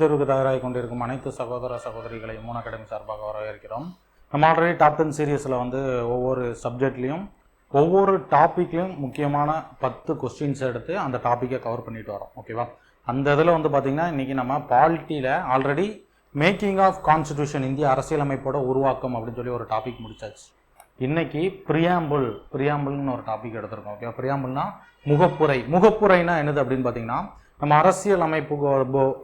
தேர்வுக்கு தயாராகி கொண்டிருக்கும் அனைத்து சகோதர சகோதரிகளையும் மூணு அகாடமி சார்பாக வரவேற்கிறோம். நம்ம ஆல்ரெடி டாப் டென் சீரியஸில் வந்து ஒவ்வொரு சப்ஜெக்ட்லேயும் ஒவ்வொரு டாப்பிக்லையும் முக்கியமான பத்து கொஸ்டின்ஸ் எடுத்து அந்த டாப்பிக்கை கவர் பண்ணிட்டு வரோம். ஓகேவா அந்த இதில் வந்து பார்த்திங்கன்னா இன்றைக்கி நம்ம பாலிட்டியில் ஆல்ரெடி மேக்கிங் ஆஃப் கான்ஸ்டியூஷன் இந்திய அரசியலமைப்போட உருவாக்கம் அப்படின்னு சொல்லி ஒரு டாபிக் முடிச்சாச்சு. இன்றைக்கி பிரியாம்பிள் பிரியாம்பிள்னு ஒரு டாபிக் எடுத்திருக்கோம். ஓகேவா பிரியாம்பிள்னா முகப்புரை. முகப்புரைனா என்னது அப்படின்னு பார்த்தீங்கன்னா நம்ம அரசியல் அமைப்புக்கு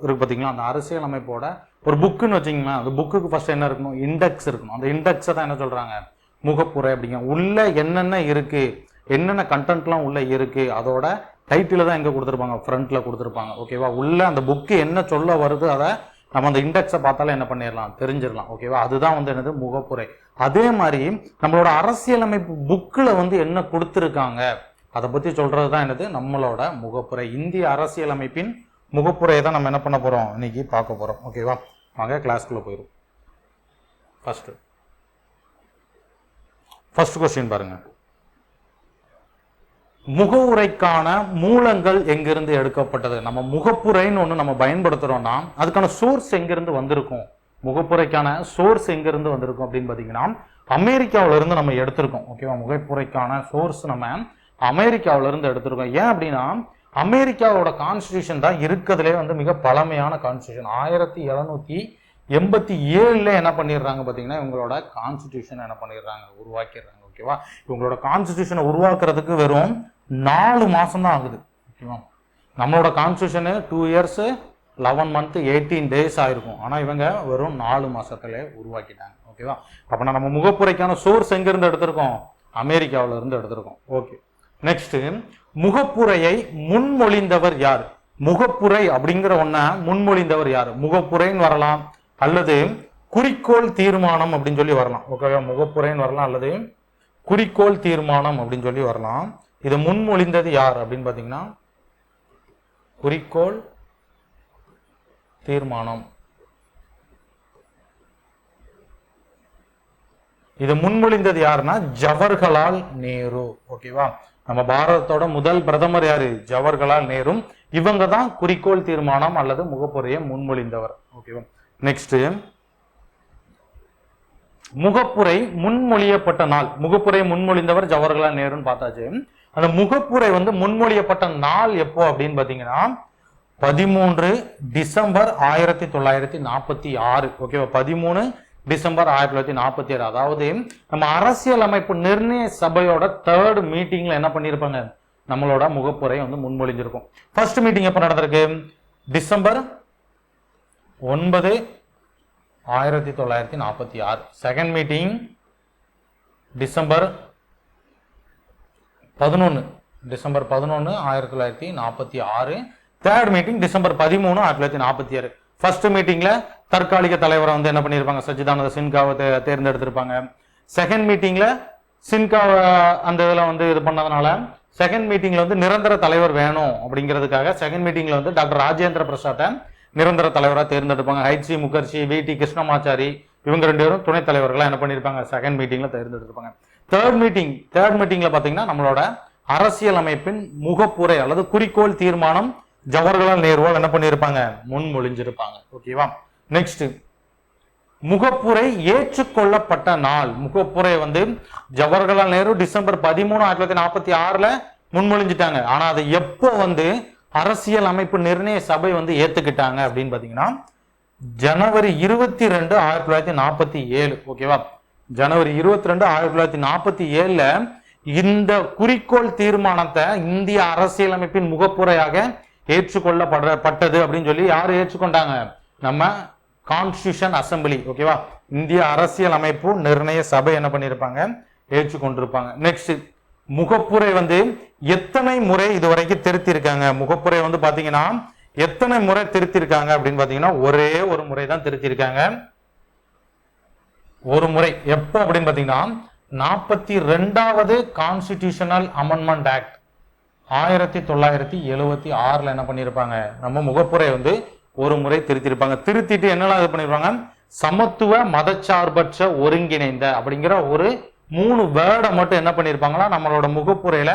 இருக்கு பார்த்தீங்களா அந்த அரசியல் அமைப்போட ஒரு புக்குன்னு வச்சிங்களேன் அந்த புக்குக்கு ஃபர்ஸ்ட் என்ன இருக்கணும்? இண்டெக்ஸ் இருக்கணும். அந்த இண்டெக்ஸை தான் என்ன சொல்கிறாங்க முகப்புரை அப்படிங்க. உள்ள என்னென்ன இருக்கு? என்னென்ன கண்டென்ட்லாம் உள்ள இருக்கு? அதோட டைட்டில் தான் எங்கே கொடுத்துருப்பாங்க? ஃப்ரண்ட்ல கொடுத்துருப்பாங்க. ஓகேவா உள்ள அந்த புக்கு என்ன சொல்ல வருது? அதை நம்ம அந்த இண்டெக்ஸை பார்த்தாலே என்ன பண்ணிடலாம்? தெரிஞ்சிடலாம். ஓகேவா அதுதான் வந்து என்னது? முகப்புரை. அதே மாதிரி நம்மளோட அரசியலமைப்பு புக்கில் வந்து என்ன கொடுத்துருக்காங்க? அதை பற்றி சொல்கிறது தான் என்னது? நம்மளோட முகப்புரை. இந்திய அரசியலமைப்பின் முகப்புரையை தான் நம்ம என்ன பண்ண போகிறோம் இன்றைக்கி பார்க்க போகிறோம் ஓகேவா வாங்க கிளாஸ்க்குள்ளே போயிடும் ஃபஸ்ட்டு ஃபஸ்ட் கொஸ்டின் பாருங்கள் முகவுரைக்கான மூலங்கள் எங்கிருந்து எடுக்கப்பட்டது? நம்ம முகப்புரைன்னு ஒன்று நம்ம பயன்படுத்துகிறோம்னா அதுக்கான சோர்ஸ் எங்கிருந்து வந்திருக்கும்? முகப்புரைக்கான சோர்ஸ் எங்கிருந்து வந்திருக்கும் அப்படின்னு பார்த்தீங்கன்னா அமெரிக்காவிலேருந்து நம்ம எடுத்திருக்கோம். ஓகேவா முகப்புரைக்கான சோர்ஸ் நம்ம அமெரிக்காவுல இருந்து எடுத்திருக்கோம். ஏன் அப்படின்னா அமெரிக்காவோட கான்ஸ்டியூஷன் தான் இருக்கிறதுலே வந்து மிக பழமையான கான்ஸ்டியூஷன் ஆயிரத்தி எழுநூத்தி எண்பத்தி ஏழுல என்ன பண்ணிடுறாங்க பார்த்தீங்கன்னா இவங்களோட கான்ஸ்டியூஷன் என்ன பண்ணிடுறாங்க? உருவாக்கிடுறாங்க ஓகேவா இவங்களோட கான்ஸ்டியூஷனை உருவாக்குறதுக்கு வெறும் நாலு மாதம் தான் ஆகுது ஓகேவா நம்மளோட constitution two years eleven month eighteen days ஆயிருக்கும். ஆனால் இவங்க வெறும் நாலு மாசத்துல உருவாக்கிட்டாங்க ஓகேவா அப்போ நம்ம முகப்புரைக்கான சோர்ஸ் எங்கேருந்து எடுத்திருக்கோம்? அமெரிக்காவில் இருந்து எடுத்திருக்கோம் ஓகே நெக்ஸ்ட் முகப்புரையை முன்மொழிந்தவர் யார்? முகப்புரை அப்படிங்கிற ஒன்ன முன்மொழிந்தவர் யார்? முகப்புரைன்னு வரலாம். அல்லது குறிக்கோள் தீர்மானம் அப்படின்னு சொல்லி வரலாம். ஓகேவா? முகப்புரைன்னு வரலாம். அல்லது குறிக்கோள் தீர்மானம் அப்படின்னு சொல்லி வரலாம். இது முன்மொழிந்தது யார் அப்படின்னு பார்த்தீங்கன்னா குறிக்கோள் தீர்மானம். இது முன்மொழிந்தது யாருன்னா ஜவஹர்லால் நேரு. ஓகேவா? நம்ம பாரதத்தோட முதல் பிரதமர் யாரு? ஜவஹர்லால் நேரும் இவங்க தான் குறிக்கோள் தீர்மானம் அல்லது முகப்புரையை முன்மொழிந்தவர். ஓகேவா நெக்ஸ்ட் முகப்புரை முன்மொழியப்பட்ட நாள். முகப்புரை முன்மொழிந்தவர் ஜவஹர்லால் நேருன்னு பார்த்தாச்சு. அந்த முகப்புரை வந்து முன்மொழியப்பட்ட நாள் எப்போ அப்படின்னு பார்த்தீங்கன்னா பதிமூன்று டிசம்பர் ஆயிரத்தி தொள்ளாயிரத்தி நாற்பத்தி ஆறு. ஓகேவா பதிமூணு டிசம்பர் ஆயிரத்தி தொள்ளாயிரத்தி நாற்பத்தி ஆறு அதாவது நம்ம அரசியல் அமைப்பு நிர்ணய சபையோட தேர்ட் மீட்டிங்ல என்ன பண்ணியிருப்பாங்க? நம்மளோட முகப்புரை வந்து முன்மொழிஞ்சிருக்கும். ஃபர்ஸ்ட் மீட்டிங் எப்போ நடந்திருக்கு? டிசம்பர் ஒன்பது ஆயிரத்தி தொள்ளாயிரத்தி நாற்பத்தி ஆறு. செகண்ட் மீட்டிங் டிசம்பர் பதினொன்று டிசம்பர் பதினொன்று ஆயிரத்தி தொள்ளாயிரத்தி நாற்பத்தி ஆறு. தேர்ட் மீட்டிங் டிசம்பர் பதிமூணு ஆயிரத்தி தொள்ளாயிரத்தி நாற்பத்தி ஆறு ஃபர்ஸ்ட் மீட்டிங்ல தற்காலிக தலைவரை வந்து என்ன பண்ணியிருப்பாங்க சச்சிதானந்த சின்காவை தேர்ந்தெடுத்திருப்பாங்க. செகண்ட் மீட்டிங்ல சின்காவை அந்த இதில் வந்து இது பண்ணதுனால செகண்ட் மீட்டிங்ல வந்து நிரந்தர தலைவர் வேணும் அப்படிங்கிறதுக்காக செகண்ட் மீட்டிங்ல வந்து டாக்டர் ராஜேந்திர பிரசாத்தை நிரந்தர தலைவராக தேர்ந்தெடுப்பாங்க. H C Mukherjee V T Krishnamachari இவங்க ரெண்டு பேரும் துணைத் தலைவர்களாக என்ன பண்ணியிருப்பாங்க செகண்ட் மீட்டிங்ல தேர்ந்தெடுத்திருப்பாங்க. தேர்ட் மீட்டிங் தேர்ட் மீட்டிங்ல பார்த்தீங்கன்னா நம்மளோட அரசியல் அமைப்பின் முகப்புரை அல்லது குறிக்கோள் தீர்மானம் ஜவஹர்லால் நேருவால் என்ன பண்ணியிருப்பாங்க? முன்மொழிஞ்சிருப்பாங்க ஓகேவா? நெக்ஸ்ட் முகப்புரை ஏற்றுக்கொள்ளப்பட்ட நாள். முகப்புரை வந்து ஜவஹர்லால் நேரு டிசம்பர் பதிமூணு ஆயிரத்தி தொள்ளாயிரத்தி நாற்பத்தி ஆறுல முன்மொழிஞ்சிட்டாங்க ஆனா அதை எப்போ வந்து அரசியல் அமைப்பு நிர்ணய சபை வந்து ஏத்துக்கிட்டாங்க அப்படின்னு பாத்தீங்கன்னா ஜனவரி இருபத்தி ரெண்டு ஆயிரத்தி தொள்ளாயிரத்தி நாற்பத்தி ஏழு. ஓகேவா? ஜனவரி இருபத்தி ரெண்டு ஆயிரத்தி தொள்ளாயிரத்தி நாற்பத்தி ஏழுல இந்த குறிக்கோள் தீர்மானத்தை இந்திய அரசியலமைப்பின் முகப்புரையாக ஏற்றுக்கொள்ளப்படப்பட்டது அப்படின்னு சொல்லி யார் ஏற்றுக்கொண்டாங்க? நம்ம கான்ஸ்டியூஷன் அசம்பிளி ஓகேவா இந்திய அரசியல் அமைப்பு நிர்ணய சபை என்ன பண்ணியிருப்பாங்க? ஏற்றுக்கொண்டிருப்பாங்க. நெக்ஸ்ட் முகப்புரை வந்து எத்தனை முறை இதுவரைக்கும் திருத்திருக்காங்க முகப்புரை வந்து பாத்தீங்கன்னா எத்தனை முறை திருத்திருக்காங்க அப்படின்னு பாத்தீங்கன்னா ஒரே ஒரு முறை தான் திருத்திருக்காங்க ஒரு முறை. எப்போ அப்படின்னு பாத்தீங்கன்னா நாற்பத்தி ரெண்டாவது கான்ஸ்டிடியூஷனல் அமெண்ட்மெண்ட் ஆக்ட் ஆயிரத்தி தொள்ளாயிரத்தி எழுவத்தி ஆறில் என்ன பண்ணியிருப்பாங்க நம்ம முகப்புரை வந்து ஒரு முறை திருத்திருப்பாங்க. திருத்திட்டு என்னெல்லாம் இது பண்ணியிருப்பாங்க சமத்துவ மதச்சார்பற்ற ஒருங்கிணைந்த அப்படிங்கிற ஒரு மூணு வேர்டை மட்டும் என்ன பண்ணியிருப்பாங்களா நம்மளோட முகப்புரையில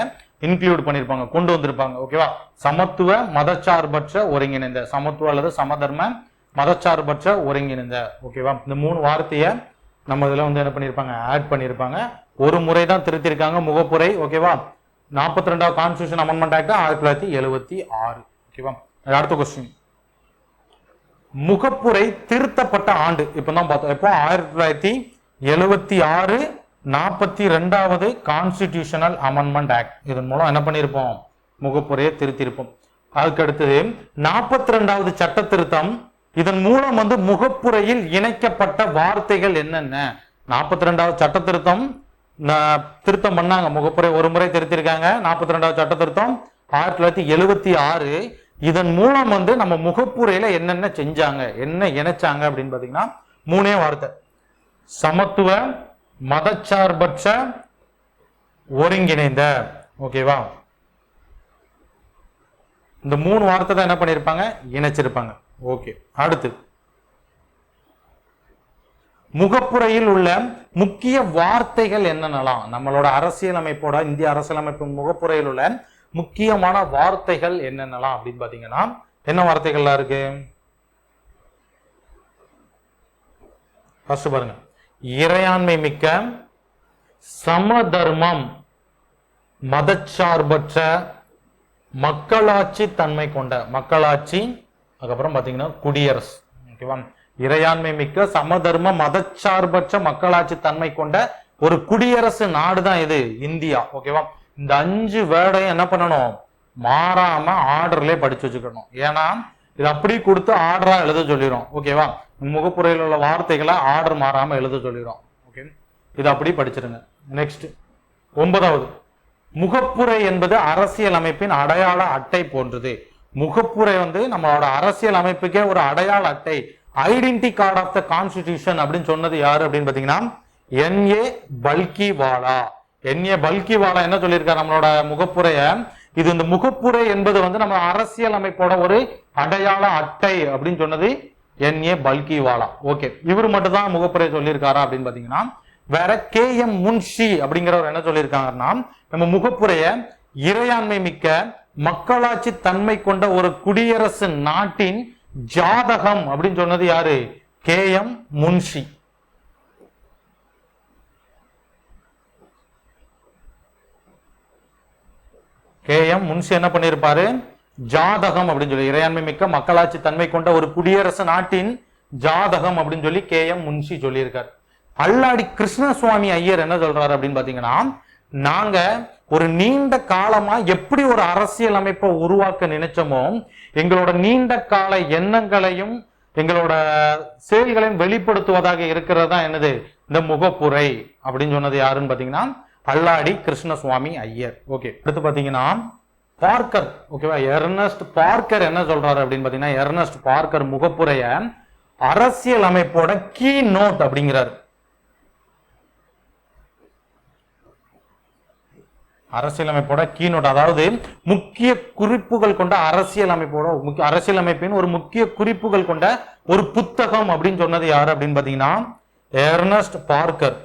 இன்க்ளூட் பண்ணியிருப்பாங்க கொண்டு வந்திருப்பாங்க. ஓகேவா? சமத்துவ மதச்சார்பற்ற ஒருங்கிணைந்த. சமத்துவ அல்லது சமதர்ம மதச்சார்பற்ற ஒருங்கிணைந்த. ஓகேவா? இந்த மூணு வார்த்தையை நம்ம இதில் வந்து என்ன பண்ணியிருப்பாங்க ஆட் பண்ணியிருப்பாங்க ஒரு முறை தான் திருத்திருக்காங்க முகப்புரை. ஓகேவா? நாற்பத்தி ரெண்டாவது கான்ஸ்டியூஷன் அமெண்ட்மெண்ட் ஆக்ட் ஆயிரத்தி தொள்ளாயிரத்தி எழுபத்தி ஆறு. ஓகேவா அடுத்த கொஸ்டின் முகப்புரை திருத்தப்பட்ட ஆண்டு. இப்போ தான் பார்த்தோம். எப்போ? ஆயிரத்தி தொள்ளாயிரத்தி எழுபத்தி ஆறு நாற்பத்தி ரெண்டாவது கான்ஸ்டிடியூஷனல் அமெண்ட்மெண்ட் ஆக்ட் இதன் மூலம் என்ன பண்ணியிருப்போம்? முகப்புரையை திருத்திருப்போம் அதுக்கு அடுத்தது நாற்பத்தி ரெண்டாவது சட்ட திருத்தம் இதன் மூலம் வந்து முகப்புரையில் இணைக்கப்பட்ட வார்த்தைகள் என்னென்ன? நாற்பத்தி ரெண்டாவது சட்ட திருத்தம் திருத்தம் பண்ணாங்க. முகப்புரை ஒரு முறை திருத்திருக்காங்க. நாற்பத்தி ரெண்டாவது சட்ட திருத்தம் ஆயிரத்தி தொள்ளாயிரத்தி எழுபத்தி ஆறு. இதன் மூலம் வந்து நம்ம முகப்புரையில என்னென்ன செஞ்சாங்க என்ன இணைச்சாங்க அப்படின்னு பாத்தீங்கன்னா மூணே வார்த்தை. சமத்துவ மதச்சார்பற்ற ஒருங்கிணைந்த. ஓகேவா? இந்த மூணு வார்த்தை தான் என்ன பண்ணியிருப்பாங்க இணைச்சிருப்பாங்க. ஓகே அடுத்து. முகப்புரையில் உள்ள முக்கிய வார்த்தைகள் என்னென்னலாம்? நம்மளோட அரசியலமைப்போட இந்திய அரசியலமைப்பு முகப்புரையில் உள்ள முக்கியமான வார்த்தைகள் என்னென்னலாம் அப்படின்னு பாத்தீங்கன்னா என்ன வார்த்தைகள்லாம் இருக்கு? ஃபர்ஸ்ட் பாருங்க. இறையாண்மை மிக்க சமதர்மம் மதச்சார்பற்ற மக்களாட்சி தன்மை கொண்ட மக்களாட்சி அதுக்கப்புறம் பாத்தீங்கன்னா குடியரசு. ஓகேவா இறையாண்மை மிக்க சமதர்ம மதச்சார்பற்ற மக்களாட்சி தன்மை கொண்ட ஒரு குடியரசு நாடு தான் இது இந்தியா ஓகேவா இந்த அஞ்சு வேர்டையும் என்ன பண்ணணும்? மாறாம ஆர்டர்லயே படிச்சு வச்சுக்கணும். ஏன்னா இது அப்படி கொடுத்து ஆர்டரா எழுத சொல்லிடும் ஓகேவா முகப்புரையில் உள்ள வார்த்தைகளை ஆர்டர் மாறாம எழுத சொல்லிடும் ஓகே இது அப்படி படிச்சிருங்க. நெக்ஸ்ட் ஒன்பதாவது. முகப்புரை என்பது அரசியல் அமைப்பின் அடையாள அட்டை போன்றது. முகப்புரை வந்து நம்மளோட அரசியல் அமைப்புக்கே ஒரு அடையாள அட்டை. Identity card of the constitution அப்படின்னு சொன்னது யாரு அப்படின்னு பாத்தீங்கன்னா என்ஏ பல்கிவாலா என்ஏ பல்கிவாலா என்ன சொல்லியிருக்காரு? நம்மளோட முகப்புரைய. இது இந்த முகப்புரை என்பது வந்து நம்ம அரசியல் அமைப்போட ஒரு அடையாள அட்டை அப்படின்னு சொன்னது என்ஏ பல்கிவாலா ஓகே இவர் மட்டும் தான் முகப்புரை சொல்லியிருக்காரா அப்படின்னு பாத்தீங்கன்னா வேற கே எம் முன்ஷி அப்படிங்கிறவர் என்ன சொல்லியிருக்காங்கன்னா நம்ம முகப்புரைய இறையாண்மை மிக்க மக்களாட்சி தன்மை கொண்ட ஒரு குடியரசு நாட்டின் ஜாதகம் அப்படின்னு சொன்னது யாரு? K M Munshi. K M Munshi என்ன பண்ணியிருப்பாரு ஜாதகம் அப்படின்னு சொல்லி இறையாண்மை மிக்க மக்களாட்சி தன்மை கொண்ட ஒரு குடியரசு நாட்டின் ஜாதகம் அப்படின்னு சொல்லி கே எம் முன்ஷி சொல்லியிருக்கார். அல்லாடி கிருஷ்ணசுவாமி ஐயர் என்ன சொல்றாரு அப்படின்னு பாத்தீங்கன்னா நாங்க ஒரு நீண்ட காலமா எப்படி ஒரு அரசியல் அமைப்பை உருவாக்க நினைச்சோமோ எங்களோட நீண்ட கால எண்ணங்களையும் எங்களோட செயல்களையும் வெளிப்படுத்துவதாக இருக்கிறது தான் என்னது? இந்த முகப்புரை அப்படின்னு சொன்னது யாருன்னு பாத்தீங்கன்னா அல்லாடி கிருஷ்ணசுவாமி ஐயர். ஓகே அடுத்து பாத்தீங்கன்னா பார்க்கர். ஓகேவா எர்னஸ்ட் பார்க்கர் என்ன சொல்றாரு அப்படின்னு பாத்தீங்கன்னா எர்னஸ்ட் பார்க்கர் முகப்புரைய அரசியல் அமைப்போட கீ நோட் அப்படிங்கிறாரு. அரசியலமைப்போட கீனோட் அதாவது முக்கிய குறிப்புகள் கொண்ட அரசியலமைப்போட முக்கிய அரசியலமைப்பின் ஒரு முக்கிய குறிப்புகள் கொண்ட ஒரு புத்தகம் அப்படின்னு சொன்னது யாரு அப்படின்னு பாத்தீங்கன்னா எர்னஸ்ட் பார்க்கர்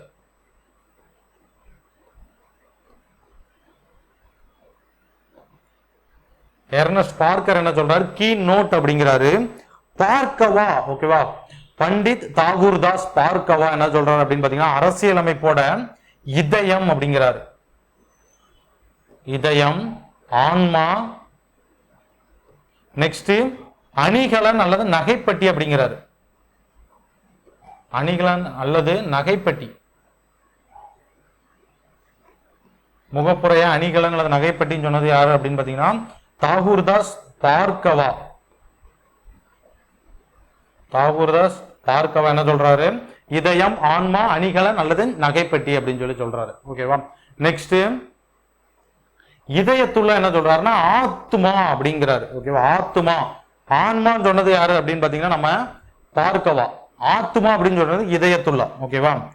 எர்னஸ்ட் பார்க்கர் என்ன சொல்றாரு? கீ நோட் அப்படிங்கிறாரு. பார்க்கவா ஓகேவா பண்டித் தாகூர்தாஸ் பார்க்கவா என்ன சொல்றாரு அப்படின்னு பாத்தீங்கன்னா அரசியலமைப்போட இதயம் அப்படிங்கிறாரு. இதயம் ஆன்மா நெக்ஸ்ட் அணிகலன் அல்லது நகைப்பட்டி அப்படிங்கிறாரு. அணிகலன் அல்லது நகைப்பட்டி. முகப்புறையா அணிகலன் அல்லது நகைப்பட்டின்னு சொன்னது யாரு அப்படின்னு பாத்தீங்கன்னா தாகூர்தாஸ் பார்க்கவா தாகூர்தாஸ் பார்க்கவா என்ன சொல்றாரு? இதயம் ஆன்மா அணிகலன் அல்லது நகைப்பட்டி அப்படின்னு சொல்லி சொல்றாரு. ஓகேவா நெக்ஸ்ட் இதயத்துள்ள என்ன சொல்றாருன்னா ஆத்துமா அப்படிங்கிறாரு. ஓகேவா? ஆத்துமா. ஆன்மான்னு சொன்னது யாரு அப்படின்னு பாத்தீங்கன்னா நம்ம பார்க்கவா. ஆத்துமா அப்படின்னு சொல்றது இதயத்துள்ள ஓகேவா?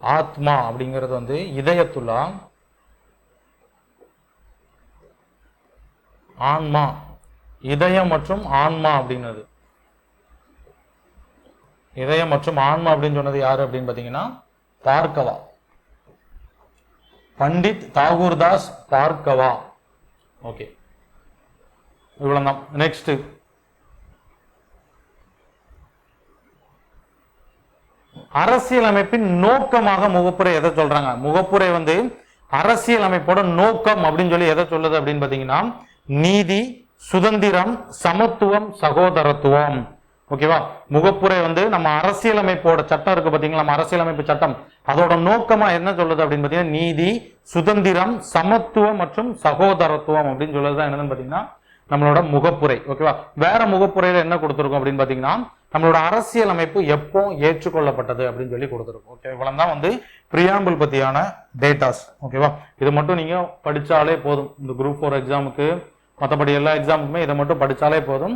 ஆத்மா அப்படிங்கிறது வந்து இதயத்துள்ளா ஆன்மா. இதயம் மற்றும் ஆன்மா அப்படின்னது. இதயம் மற்றும் ஆன்மா அப்படின்னு சொன்னது யாரு அப்படின்னு பாத்தீங்கன்னா பார்க்கவா. பண்டித் தாகூர் தாஸ் பார்க்கவா ஓகே. இவ்வளவுதான். நெக்ஸ்ட் அரசியலமைப்பின் நோக்கமாக முகப்புரை எதை சொல்றாங்க? முகப்புரை வந்து அரசியலமைப்போட நோக்கம் அப்படின்னு சொல்லி எதை சொல்லுது அப்படின்னு பாத்தீங்கன்னா நீதி சுதந்திரம் சமத்துவம் சகோதரத்துவம். ஓகேவா? முகப்புரை வந்து நம்ம அரசியலமைப்போட சட்டம் இருக்கு பாத்தீங்களா நம்ம அரசியலமைப்பு சட்டம். அதோட நோக்கமா என்ன சொல்லுது அப்படின்னு பாத்தீங்கன்னா நீதி சுதந்திரம் சமத்துவம் மற்றும் சகோதரத்துவம் அப்படின்னு சொல்லுறது என்னன்னு பாத்தீங்கன்னா நம்மளோட முகப்புரை ஓகேவா வேற முகப்புரையில என்ன கொடுத்துருக்கோம் அப்படின்னு பாத்தீங்கன்னா நம்மளோட அரசியல் அமைப்பு எப்போ ஏற்றுக்கொள்ளப்பட்டது அப்படின்னு சொல்லி கொடுத்துருக்கோம் ஓகே இவ்வளவு தான் வந்து பிரியாம்பிள் பத்தியான டேட்டாஸ் ஓகேவா இது மட்டும் நீங்க படிச்சாலே போதும். இந்த குரூப் ஃபோர் எக்ஸாமுக்கு மற்றபடி எல்லா எக்ஸாமுக்குமே இதை மட்டும் படிச்சாலே போதும்.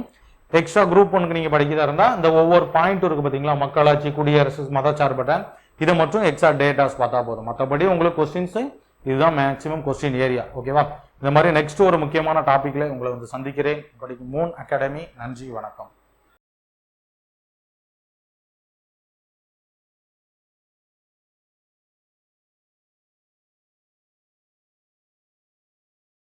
எக்ஸ்ட்ரா குரூப் ஒன்றுக்கு நீங்க படிக்கிறதா இருந்தா இந்த ஒவ்வொரு பாயிண்ட்டும் இருக்கு பாத்தீங்களா மக்களாட்சி குடியரசு மதச்சார்பற்ற இதை மட்டும் எக்ஸ்ட்ரா டேட்டாஸ் பார்த்தா போதும். மற்றபடி உங்களுக்கு கொஸ்டின்ஸு இதுதான் மேக்ஸிமம் கொஸ்டின் ஏரியா ஓகேவா இந்த மாதிரி நெக்ஸ்ட் ஒரு முக்கியமான டாப்பிக்கில் உங்களை வந்து சந்திக்கிறேன். படிக்கும் மூன் அகாடமி நன்றி வணக்கம்.